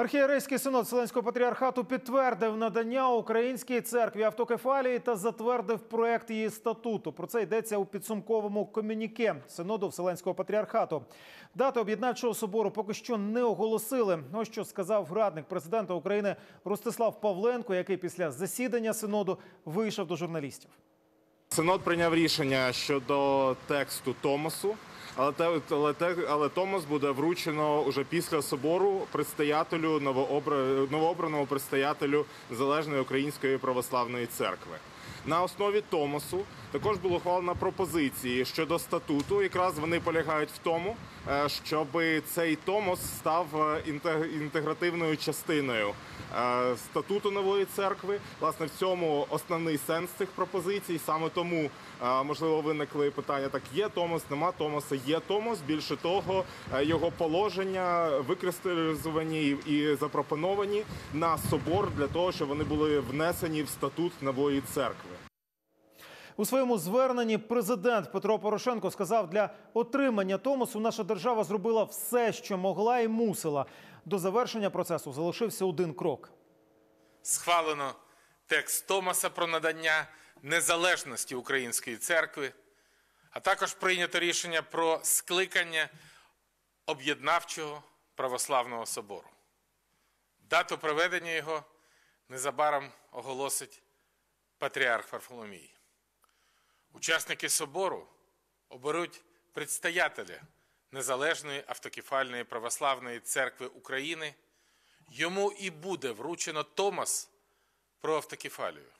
Архієрейський синод Вселенського патріархату підтвердив надання українській церкві автокефалії та затвердив проект її статуту. Про це йдеться у підсумковому комюніке синоду Вселенського патріархату. Дати об'єднавчого собору поки що не оголосили. Ось що сказав радник президента України Ростислав Павленко, який після засідання синоду вийшов до журналістів. Синод прийняв рішення щодо тексту Томосу, але те, але, те, але Томас буде вручено уже після собору предстоятелю новообра, новообраному предстоятелю Незалежної Української православної церкви. На основі Томосу також було ухвалено пропозиції щодо статуту. Якраз вони полягають в тому, е, щоб цей Томос став е, інтегративною частиною е, статуту нової церкви. Власне, в цьому основний сенс цих пропозицій. Саме тому можливо виникли питання: так є Томос, нема Томоса, є Томос. Більше того, його положення викристалізовані і- запропоновані на собор для того, щоб вони були внесені в статут нової церкви. У своєму зверненні президент Петро Порошенко сказав, для отримання Томосу наша держава зробила все, що могла і мусила. До завершення процесу залишився один крок. схвалено текст Томаса про надання незалежності Української церкви, а також прийнято рішення про скликання об'єднавчого православного собору. Дату проведення його незабаром оголосить патріарх Варфоломій. Учасники собору оберуть предстоятеля Незалежної автокефальної православної церкви України. Йому і буде вручено Томас про автокефалію.